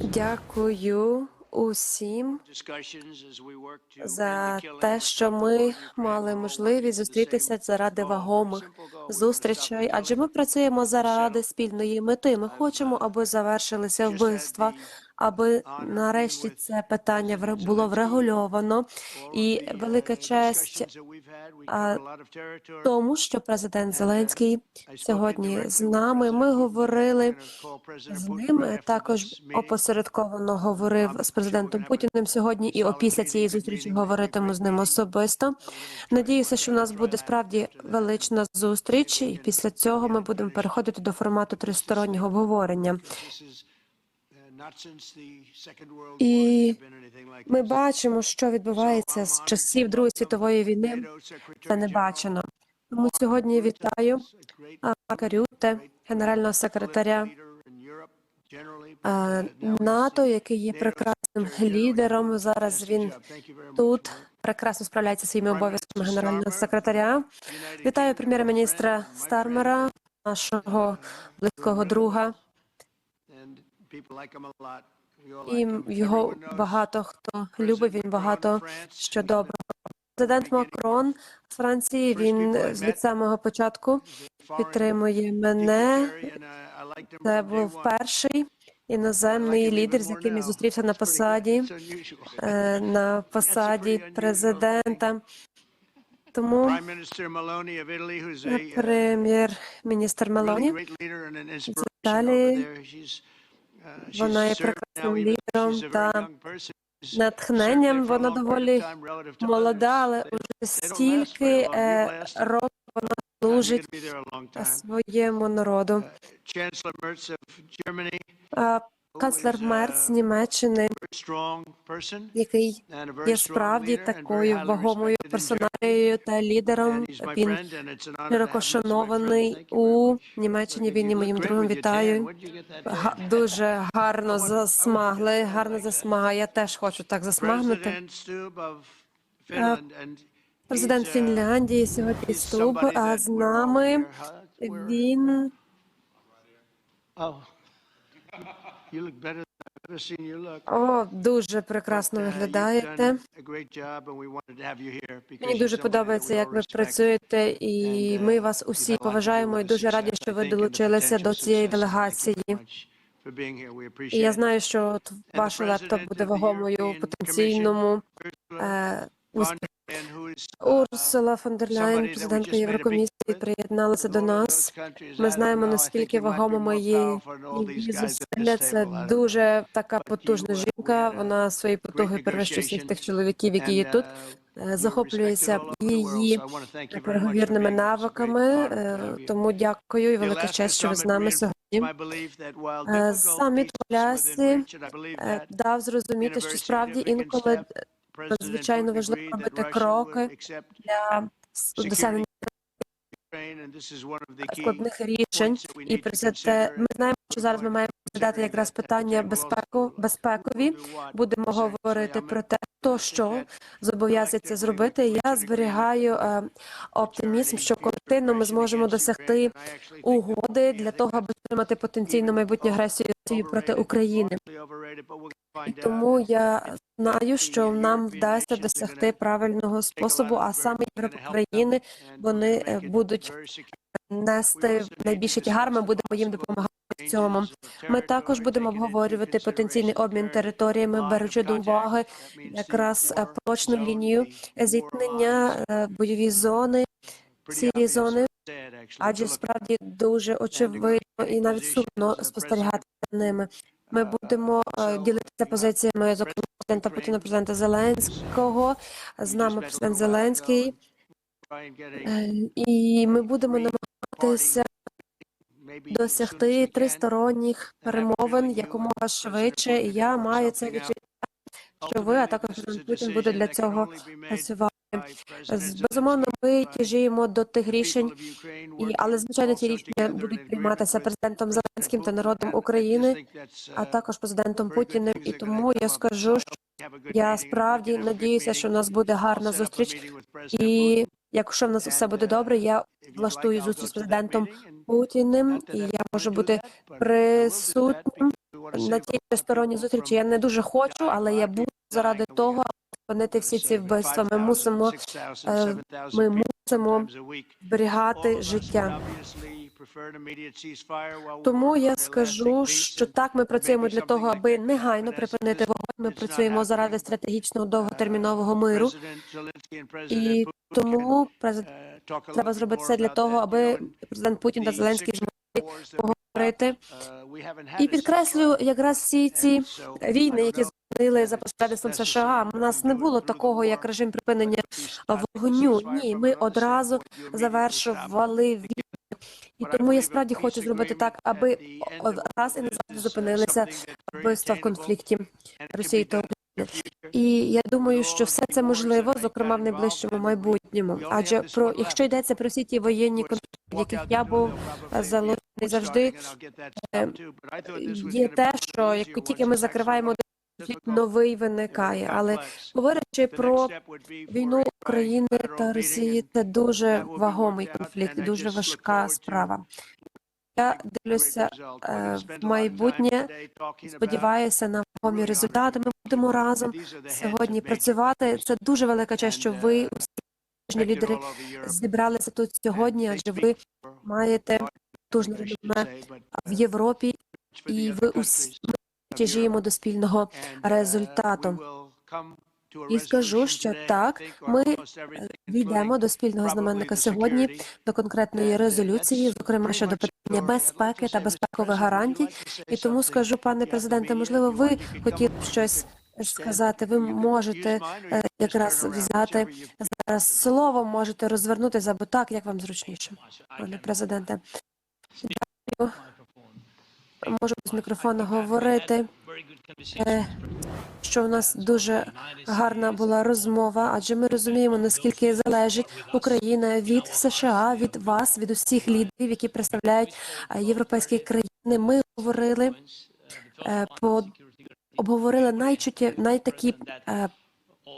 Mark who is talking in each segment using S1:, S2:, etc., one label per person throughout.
S1: Дякую усім за те, що ми мали можливість зустрітися заради вагомих зустрічей, адже ми працюємо заради спільної мети. Ми хочемо, аби завершилися вбивства, аби нарешті це питання було врегульовано. І велика честь тому, що президент Зеленський сьогодні з нами. Ми говорили з ним. Також опосередковано говорив з президентом Путіним сьогодні, і опісля цієї зустрічі говоритиму з ним особисто. Надіюся, що в нас буде справді велична зустріч, і після цього ми будемо переходити до формату тристороннього обговорення.
S2: І ми бачимо, що відбувається з часів Другої світової війни.
S1: Це не бачено. Тому сьогодні вітаю Марка Рютте, генерального секретаря НАТО, який є прекрасним лідером. Зараз він тут прекрасно справляється своїми обов'язками генерального секретаря. Вітаю прем'єр-міністра Стармера, нашого близького друга. І його багато хто любить. Він багато що доброго. Президент Макрон з Франції. Він від самого початку підтримує мене. Це був перший іноземний лідер, з яким я зустрівся на посаді е, на посаді президента. Тому прем'єр-міністр Мелоні
S2: з
S1: Італії. Вона є прекрасним лідером та натхненням. Вона доволі молода, але уже стільки е, років вона служить своєму народу. Канцлер Мерц з Німеччини, який є справді такою вагомою персоналією та лідером. Він широко шанований у Німеччині. Він є моїм другом. Вітаю. Га- дуже гарно засмагли. Гарно засмага. Я теж хочу так засмагнути. Президент Фінляндії сьогодні ступ, а з нами він о дуже прекрасно виглядаєте. Мені дуже подобається, як ви працюєте, і ми вас усі поважаємо і дуже раді, що ви долучилися до цієї делегації. І я знаю, що ваш лептоп буде вагомою потенційному е, Урсула фон дер Ляйн, президентка Єврокомісії, приєдналася до нас. Ми знаємо наскільки вагомими є її зусилля. Це дуже така потужна жінка. Вона свої потуги перевищує всіх тих чоловіків, які є тут. Е, Захоплюється її переговірними навиками. Е, Тому дякую і велика честь, що ви з нами сьогодні. Е, Саміт в дав зрозуміти, що справді інколи надзвичайно важливо робити кроки для досягнення складних рішень. І те ми знаємо, що зараз ми маємо розглядати якраз питання безпеку безпекові. Будемо говорити про те, хто що зобов'язується зробити. Я зберігаю е, оптимізм, що колективно ми зможемо досягти угоди для того, аби стримати потенційну майбутню агресію проти України. Тому я знаю, що нам вдасться досягти правильного способу, а саме країни вони е, будуть нести найбільший тягар. Ми будемо їм допомагати в цьому. Ми також будемо обговорювати потенційний обмін територіями, беручи до уваги якраз е, прочну лінію зіткнення, е, бойові зони, сірі зони. Адже справді дуже очевидно і навіть сумно спостерігати за ними. Ми будемо е, ділитися позиціями зокрема президента Путіна, президента Зеленського. З нами президент Зеленський, і ми будемо намагатися досягти тристоронніх перемовин якомога швидше. І я маю це відчуття, що ви, а також Путін буде для цього працювати. Безумовно, ми тяжіємо до тих рішень, і але звичайно ті рішення будуть прийматися президентом Зеленським та народом України, а також президентом Путіним. І тому я скажу, що я справді надіюся, що у нас буде гарна зустріч. І якщо в нас все буде добре, я влаштую зустріч з президентом Путіним, і я можу бути присутнім на тій стороні зустрічі. Я не дуже хочу, але я буду заради того, зупинити всі ці вбивства. Ми мусимо е, ми мусимо зберігати життя. Тому я скажу, що так ми працюємо для того, аби негайно припинити вогонь. Ми працюємо заради стратегічного довготермінового миру. І тому президент треба зробити все для того, аби президент Путін та Зеленський змогли поговорити. І підкреслюю якраз всі ці війни, які зупинили за посередництвом США. У нас не було такого, як режим припинення вогню. Ні, ми одразу завершували війну. І тому я справді хочу зробити так, аби раз і назавжди зупинилися вбивства в конфлікті Росії та України. І я думаю, що все це можливо, зокрема в найближчому майбутньому. Адже про якщо йдеться про всі ті воєнні конфлікти, в яких я був залучений завжди, е, є те, що як тільки ми закриваємо новий виникає. Але говорячи про війну України та Росії, це дуже вагомий конфлікт, дуже важка справа. Я дивлюся е, в майбутнє. Сподіваюся на вагомі результати. Ми будемо разом сьогодні працювати. Це дуже велика честь, що ви усі лідери зібралися тут сьогодні, адже ви маєте потужне реноме в Європі, і ви усі тяжіємо до спільного результату. І скажу, що так, ми війдемо до спільного знаменника сьогодні, до конкретної резолюції, зокрема щодо питання безпеки та безпекових гарантій. І тому скажу, пане президенте, можливо, ви хотіли б щось сказати. Ви можете е, якраз взяти зараз слово, можете розвернутися або так, як вам зручніше, пане президенте. Дякую. Можу з мікрофона говорити. Е, що у нас дуже гарна була розмова, адже ми розуміємо, наскільки залежить Україна від США, від вас, від усіх лідерів, які представляють е, європейські країни. Ми говорили е, по обговорили найтакі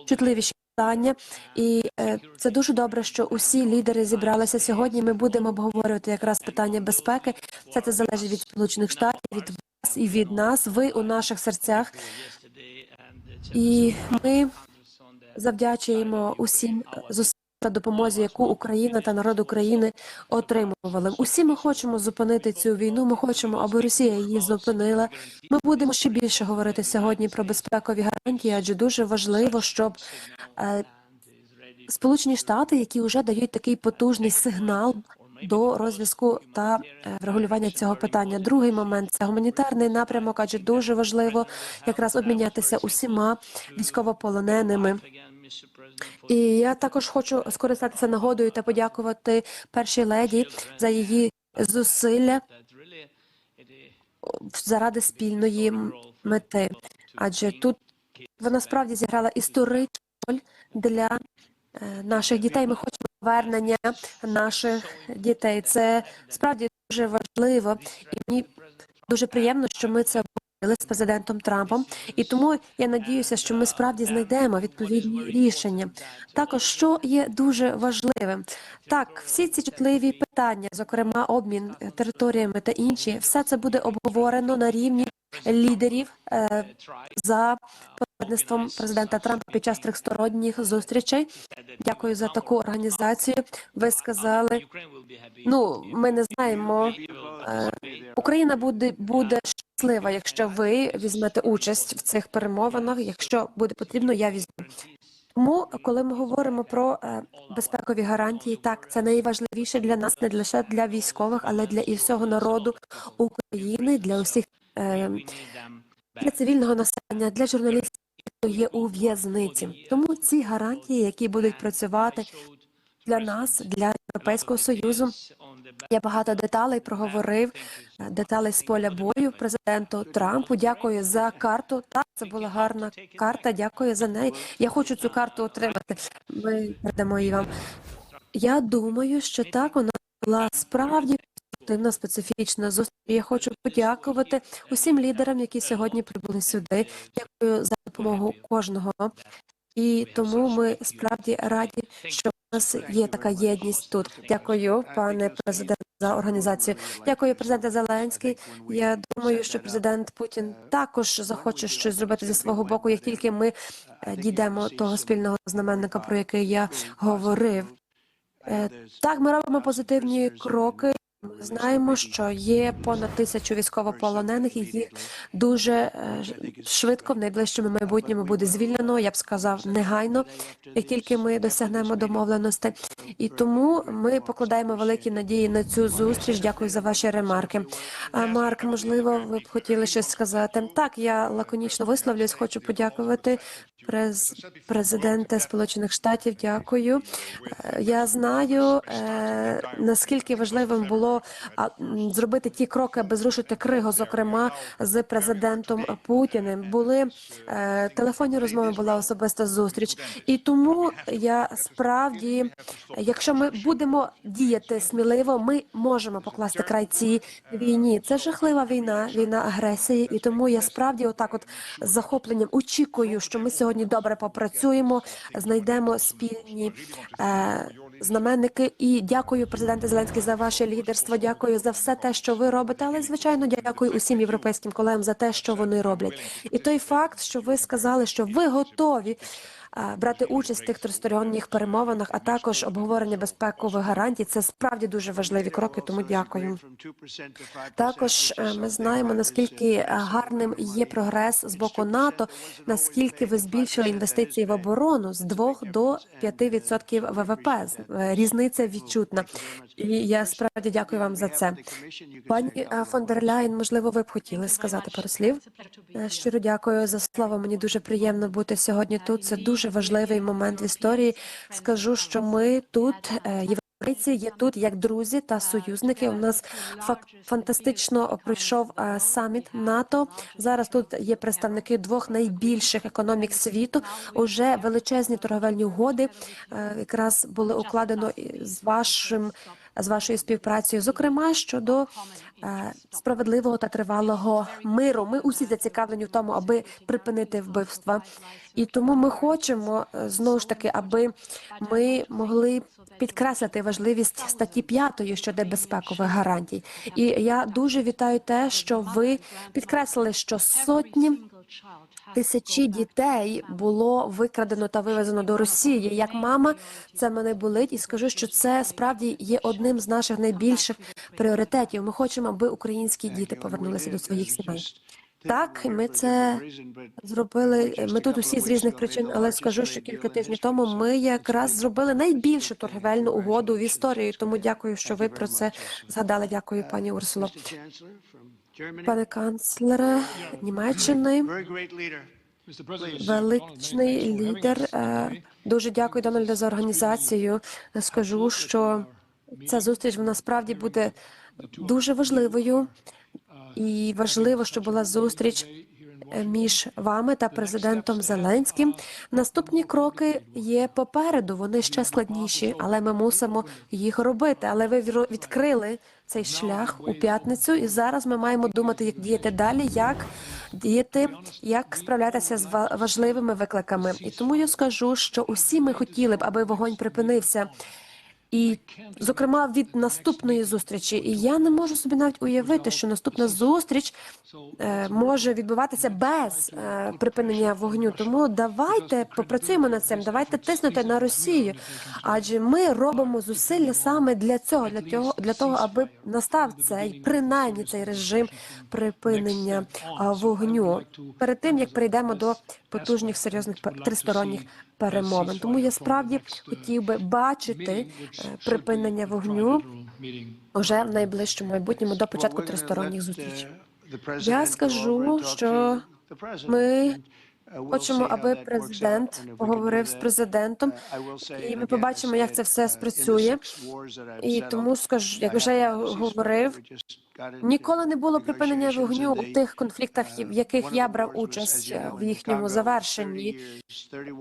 S1: чутливіші питання, і е, це дуже добре, що усі лідери зібралися сьогодні. Ми будемо обговорювати якраз питання безпеки. Це це залежить від сполучених штатів, від вас і від нас. Ви у наших серцях. І ми завдячуємо усім зусиллям та допомозі, яку Україна та народ України отримували. Усі ми хочемо зупинити цю війну. Ми хочемо, аби Росія її зупинила. Ми будемо ще більше говорити сьогодні про безпекові гарантії, адже дуже важливо, щоб е, Сполучені Штати, які вже дають такий потужний сигнал до розв'язку та е, врегулювання цього питання. Другий момент це гуманітарний напрямок, адже дуже важливо якраз обмінятися усіма військовополоненими. І я також хочу скористатися нагодою та подякувати першій леді за її зусилля заради спільної мети. Адже тут вона справді зіграла історичну роль для е, наших дітей. Ми хочемо повернення наших дітей. Це справді дуже важливо, і мені дуже приємно, що ми це з президентом Трампом. І тому я надіюся, що ми справді знайдемо відповідні рішення. Також що є дуже важливим, так всі ці чутливі питання, зокрема обмін територіями та інші, все це буде обговорено на рівні лідерів е, за посередництвом президента Трампа під час трьохсторонніх зустрічей. Дякую за таку організацію. Ви сказали, ну ми не знаємо. Е, Україна буде буде щаслива, якщо ви візьмете участь в цих перемовинах. Якщо буде потрібно, я візьму. Тому, коли ми говоримо про е, безпекові гарантії, так це найважливіше для нас, не лише для військових, але для і всього народу України, для усіх е, для цивільного населення, для журналістів, є у в'язниці. Тому ці гарантії, які будуть працювати для нас, для Європейського союзу, я багато деталей проговорив, деталей з поля бою президенту Трампу. Дякую за карту. Так, це була гарна карта. Дякую за неї. Я хочу цю карту отримати. Ми передамо її вам. Я думаю, що так нас була справді конструктивна специфічна зустріч. Я хочу подякувати усім лідерам, які сьогодні прибули сюди. Дякую за допомогу кожного. І тому ми справді раді, що у нас є така єдність тут. Дякую, пане президент. за організацію. Дякую, президенте Зеленський. Я думаю, що президент Путін також захоче щось зробити зі свого боку, як тільки ми е, дійдемо того спільного знаменника, про який я говорив. Е, Так, ми робимо позитивні кроки. Ми знаємо, що є понад тисячу військовополонених, і їх дуже е, швидко в найближчому майбутньому буде звільнено. Я б сказав негайно, як тільки ми досягнемо домовленостей. І тому ми покладаємо великі надії на цю зустріч. Дякую за ваші ремарки. А Марк, можливо, ви б хотіли щось сказати? Так, я лаконічно висловлюсь. Хочу подякувати през президента Сполучених Штатів. Дякую. Е, Я знаю е, наскільки важливим було зробити ті кроки, аби зрушити кригу, зокрема з президентом Путіним. Були е, телефонні розмови, була особиста зустріч, і тому я справді, якщо ми будемо діяти сміливо, ми можемо покласти край цій війні. Це жахлива війна, війна агресії, і тому я справді, отак, от з захопленням очікую, що ми сьогодні добре попрацюємо, знайдемо спільні. Е, знаменники. І дякую, президенте Зеленський, за ваше лідерство. Дякую за все те, що ви робите. Але звичайно, дякую усім європейським колегам за те, що вони роблять. І той факт, що ви сказали, що ви готові. Брати участь в тих тристоронніх перемовинах, а також обговорення безпекових гарантій, це справді дуже важливі кроки. Тому дякую. Також е, ми знаємо наскільки е, гарним є прогрес з боку НАТО, наскільки ви збільшили інвестиції в оборону з 2 до 5% ВВП. З- е, Різниця відчутна. І я справді дякую вам за це. Пані фон можливо, ви б хотіли сказати пару слів. Щиро дякую за слово. Мені дуже приємно бути сьогодні тут. Це дуже важливий момент в історії. Скажу, що ми тут е, європейці є тут як друзі та союзники. У нас фантастично пройшов е, саміт НАТО. Зараз тут є представники двох найбільших економік світу. Уже величезні торговельні угоди е, якраз були укладено з вашим. З вашою співпрацею, зокрема щодо е, справедливого та тривалого миру, ми усі зацікавлені в тому, аби припинити вбивства, і тому ми хочемо е, знову ж таки, аби ми могли підкреслити важливість статті 5 щодо безпекових гарантій. І я дуже вітаю те, що ви підкреслили, що сотні тисячі дітей було викрадено та вивезено до Росії. Як мама, це мене болить, і скажу, що це справді є одним з наших найбільших пріоритетів. Ми хочемо, аби українські діти повернулися до своїх сімей. Так, ми це зробили. Ми тут усі з різних причин, але скажу, що кілька тижнів тому ми якраз зробили найбільшу торгівельну угоду в історії. Тому дякую, що ви про це згадали. Дякую, пані Урсуло. Пане канцлере Німеччини, величний лідер. е, Дуже дякую Дональду за організацію. Скажу, що ця зустріч вона справді буде дуже важливою, і важливо, щоб була зустріч між вами та президентом Зеленським. Наступні кроки є попереду. Вони ще складніші, але ми мусимо їх робити. Але ви відкрили цей шлях у п'ятницю, і зараз ми маємо думати, як діяти далі, як діяти, як справлятися з ва- важливими викликами. І тому я скажу, що усі ми хотіли б, аби вогонь припинився. І, зокрема, від наступної зустрічі, і я не можу собі навіть уявити, що наступна зустріч е, може відбуватися без е, припинення вогню. Тому давайте попрацюємо над цим. Давайте тиснути на Росію, адже ми робимо зусилля саме для цього, для того, для того, аби настав цей принаймні цей режим припинення вогню перед тим, як перейдемо до потужних серйозних тристоронніх перемовин. Тому я справді хотів би бачити е, припинення вогню вже в найближчому майбутньому до початку тристоронніх зустрічей.
S3: Я скажу, що ми
S1: Хочемо, аби президент поговорив з президентом, і ми побачимо, як це все спрацює. І тому скажу, як вже я говорив, ніколи не було припинення вогню у тих конфліктах, в яких я брав участь е, в їхньому завершенні.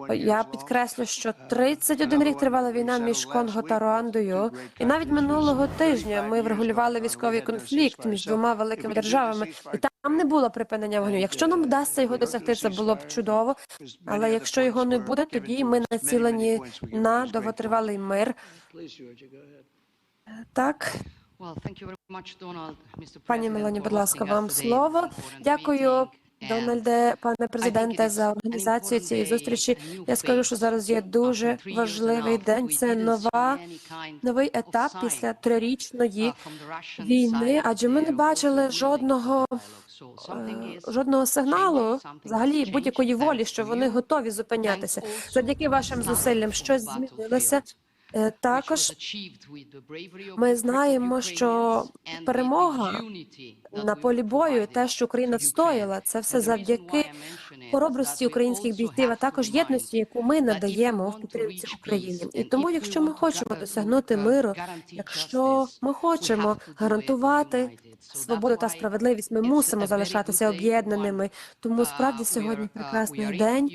S1: Я підкреслю, що 31 рік тривала війна між Конго та Руандою, і навіть минулого тижня ми врегулювали військовий конфлікт між двома великими державами, і там не було припинення вогню. Якщо нам вдасться його досягти, це було б чудово. Але якщо його не буде, тоді ми націлені на довготривалий мир. Так, Пані Мелані, будь ласка, вам слово. Дякую, Дональде, пане президенте, за організацію цієї зустрічі. Я скажу, що зараз є дуже важливий день. Це нова новий етап після трирічної війни, адже ми не бачили жодного е, жодного сигналу, взагалі будь-якої волі, що вони готові зупинятися. Завдяки вашим зусиллям щось змінилося. Е, Також ми знаємо, що перемога на полі бою, те, що Україна встояла, це все завдяки хоробрості українських бійців, а також єдності, яку ми надаємо в підтримці України. І тому, якщо ми хочемо досягнути миру, якщо ми хочемо гарантувати свободу та справедливість, ми мусимо залишатися об'єднаними. Тому справді сьогодні прекрасний день.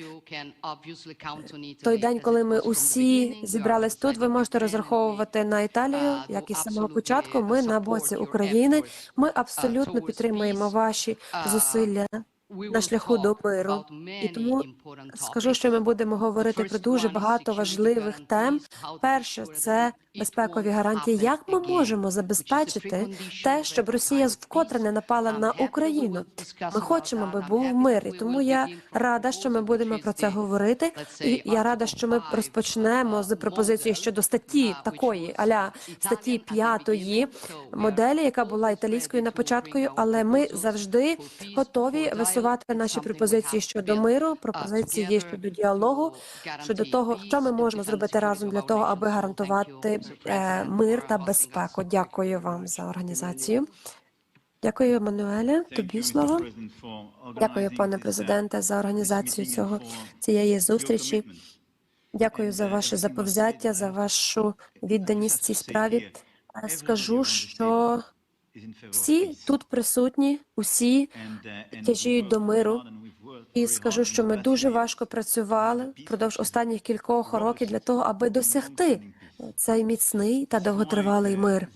S1: Той день, коли ми усі зібрались тут, ви можете розраховувати на Італію, як і з самого початку. Ми на боці України. Ми абсолютно підтримуємо ваші зусилля на шляху до миру. І тому скажу, що ми будемо говорити про дуже багато важливих тем. Перше це безпекові гарантії. Як ми можемо забезпечити те, щоб Росія вкотре не напала на Україну? Ми хочемо, аби був мир, і тому я рада, що ми будемо про це говорити. І я рада, що ми розпочнемо з пропозиції щодо статті такої, аля статті п'ятої моделі, яка була італійською на початку, але ми завжди готові висувати наші пропозиції щодо миру, пропозиції щодо діалогу, щодо того, що ми можемо зробити разом для того, аби гарантувати е, мир та безпеку. Дякую вам за організацію. Дякую, Мануеля. Тобі слово. Дякую, пане президенте, за організацію цього цієї зустрічі. Дякую за ваше заповзяття, за вашу відданість цій справі. Скажу, що всі тут присутні, усі тяжіють до миру. І скажу, що ми дуже важко працювали впродовж останніх кількох років для того, аби досягти цей міцний та довготривалий мир.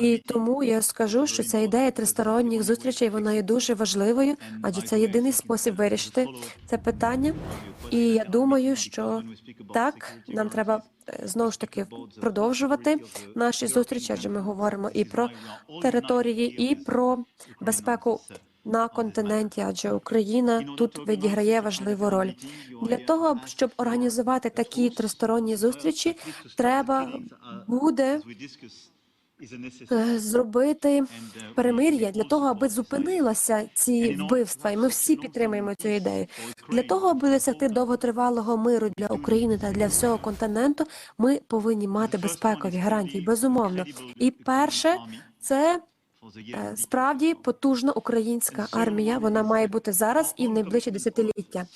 S1: І тому я скажу, що ця ідея тристоронніх зустрічей вона є дуже важливою, адже це єдиний спосіб вирішити це питання. І я думаю, що так нам треба знову ж таки продовжувати наші зустрічі, адже ми говоримо і про території, і про безпеку на континенті, адже Україна тут відіграє важливу роль. Для того, щоб організувати такі тристоронні зустрічі, треба буде зробити перемир'я для того, аби зупинилося ці вбивства, і ми всі підтримуємо цю ідею. Для того, аби досягти довготривалого миру для України та для всього континенту, ми повинні мати безпекові гарантії, безумовно. І перше, це е, справді потужна українська армія. Вона має бути зараз і в найближчі десятиліття.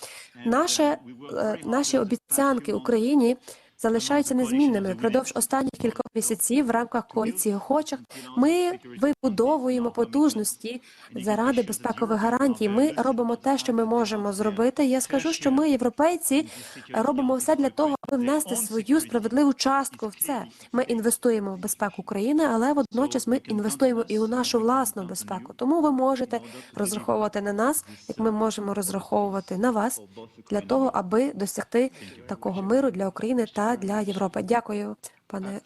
S1: Наше е, наші обіцянки Україні. Залишаються незмінними впродовж останніх кількох місяців в рамках коаліції охочих. Ми вибудовуємо потужності заради безпекових гарантій. Ми робимо те, що ми можемо зробити. Я скажу, що ми, європейці, робимо все для того, аби внести свою справедливу частку в це. Ми інвестуємо в безпеку країни, але водночас ми інвестуємо і у нашу власну безпеку. Тому ви можете розраховувати на нас, як ми можемо розраховувати на вас для того, аби досягти такого миру для України та для Європи. Дякую, пане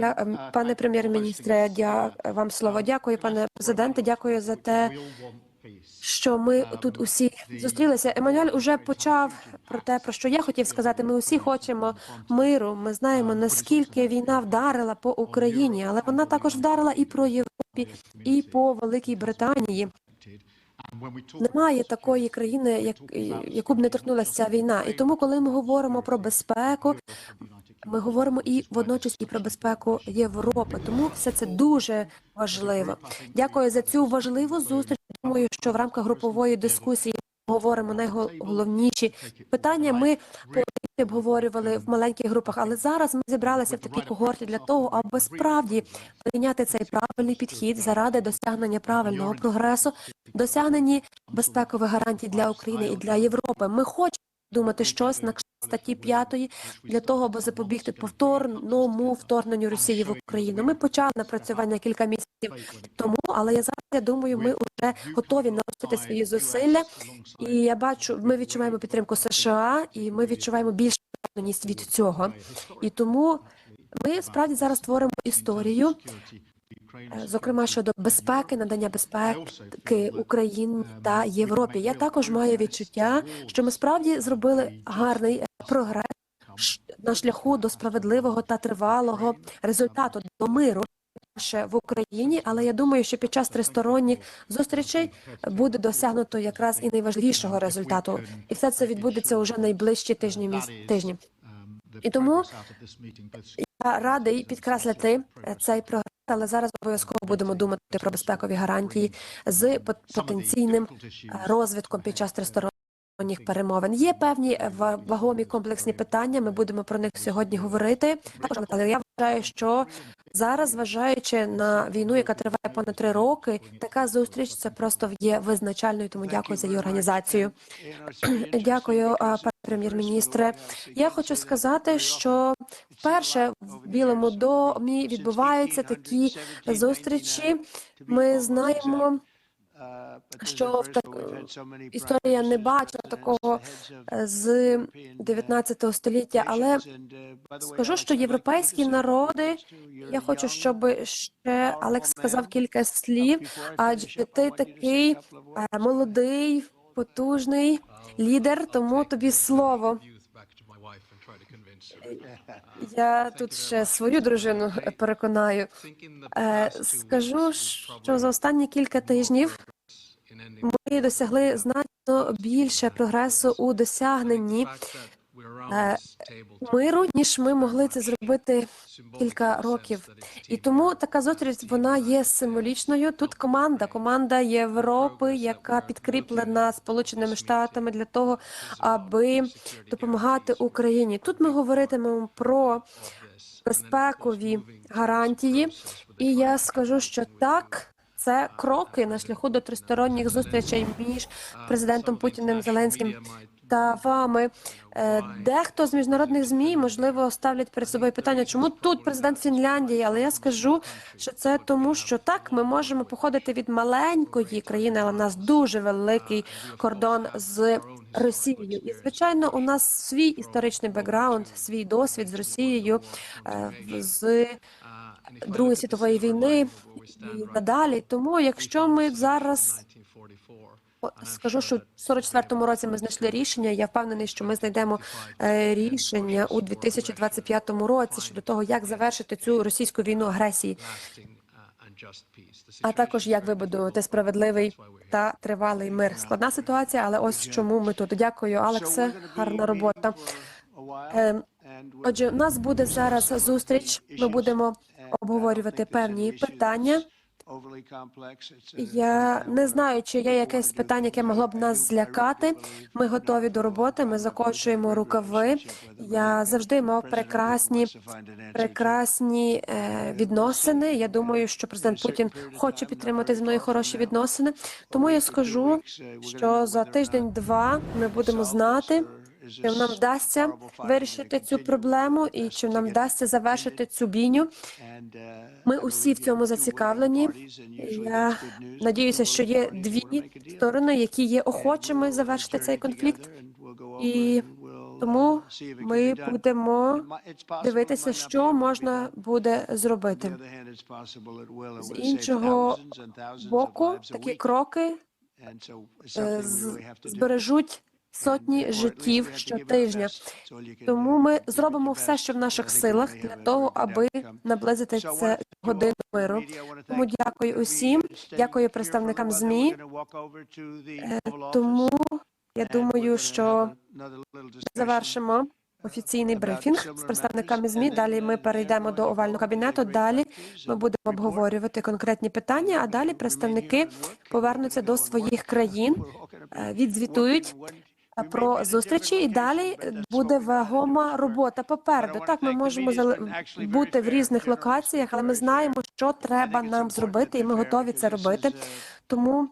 S1: Я, ем, пане прем'єр-міністре, дя вам слово. Дякую, пане президенте. Дякую за те, що ми тут усі зустрілися. Еммануель уже почав про те, про що я хотів сказати. Ми усі хочемо миру. Ми знаємо наскільки війна вдарила по Україні, але вона також вдарила і про Європі, і по Великій Британії. Немає такої країни, як яку б не торкнулася ця війна. І тому, коли ми говоримо про безпеку, ми говоримо і водночас і про безпеку Європи. Тому все це дуже важливо. Дякую за цю важливу зустріч. Думаю, що в рамках групової дискусії говоримо найголовніші питання. Ми обговорювали в маленьких групах, але зараз ми зібралися в такій когорті для того, аби справді прийняти цей правильний підхід заради досягнення правильного прогресу, досягнені безпекових гарантій для України і для Європи. Ми хочемо думати щось на статті 5 для того, аби запобігти повторному вторгненню Росії в Україну. Ми почали напрацювання кілька місяців тому, але я зараз я думаю, ми вже готові наростити свої зусилля. І я бачу, ми відчуваємо підтримку США, і ми відчуваємо більшу від цього. І тому Ми справді зараз творимо історію, зокрема щодо безпеки, надання безпеки Україні та Європі. Я також маю відчуття, що ми справді зробили гарний е, прогрес на шляху до справедливого та тривалого результату до миру. Ще в Україні, але я думаю, що під час тристоронніх зустрічей буде досягнуто якраз і найважливішого результату, і все це відбудеться уже найближчі тижні міс... тижні. І тому я радий підкреслити е, цей прогрес, але зараз обов'язково будемо думати про безпекові гарантії з пот- потенційним е, розвитком під час тристоронніх перемовин. Є певні е, вагомі комплексні питання. Ми будемо про них сьогодні говорити. Також але я вважаю, що зараз, зважаючи на війну, яка триває понад три роки, така зустріч це просто є визначальною. Тому дякую за її організацію. Дякую, пане прем'єр-міністре. Я хочу сказати, що вперше в Білому домі відбуваються такі зустрічі. Ми знаємо, що в так... історія не бачила такого е, з 19 століття, але скажу, що європейські народи. Я хочу, щоб ще Алекс сказав кілька слів. Адже ти такий е, молодий, потужний лідер, тому тобі слово. Я тут ще свою дружину переконаю. Е, Скажу, що за останні кілька тижнів ми досягли значно більше прогресу у досягненні миру, ніж ми могли це зробити кілька років. І тому така зустріч вона є символічною. Тут команда, команда Європи, яка підкріплена Сполученими Штатами для того, аби допомагати Україні. Тут ми говоритимемо про безпекові гарантії, і я скажу, що так. Це кроки на шляху до тристоронніх зустрічей між президентом Путіним Зеленським та вами. Е, Дехто з міжнародних змі можливо ставлять перед собою питання, чому тут президент Фінляндії? Але я скажу, що це тому, що так ми можемо походити від маленької країни, але в нас дуже великий кордон з Росією. І звичайно, у нас свій історичний бекграунд, свій досвід з Росією е, з Другої світової війни і надалі. Тому, якщо ми зараз скажу, що в 44-му році ми знайшли рішення. Я впевнений, що ми знайдемо е, рішення у 2025 році щодо того, як завершити цю російську війну агресії, а також як вибудувати справедливий та тривалий мир. Складна ситуація, але ось чому ми тут. Дякую, Алексе. Гарна робота. Е, Отже, у нас буде зараз зустріч. Ми будемо обговорювати певні питання. Я не знаю, чи є якесь питання, яке могло б нас злякати. Ми готові до роботи. Ми закочуємо рукави. Я завжди мав прекрасні, прекрасні е, відносини. Я думаю, що президент Путін хоче підтримати зі мною хороші відносини. Тому я скажу, що за тиждень-два ми будемо знати. Чи нам вдасться вирішити цю проблему, і чи нам вдасться завершити цю бійню? Ми усі в цьому зацікавлені. Я надіюся, що є дві сторони, які є охочими завершити цей конфлікт, і тому ми будемо дивитися, що можна буде зробити. З іншого боку, такі кроки е, збережуть сотні життів щотижня. Тому ми зробимо все, що в наших силах, для того, аби наблизити це годину миру. Тому дякую усім, дякую представникам змі. Е, Тому я думаю, що завершимо офіційний брифінг з представниками змі. Далі ми перейдемо до овального кабінету. Далі ми будемо обговорювати конкретні питання. А далі представники повернуться до своїх країн, е, відзвітують про зустрічі, і далі буде вагома робота попереду. Так, ми можемо бути в різних локаціях, але ми знаємо, що треба нам зробити, і ми готові це робити. Тому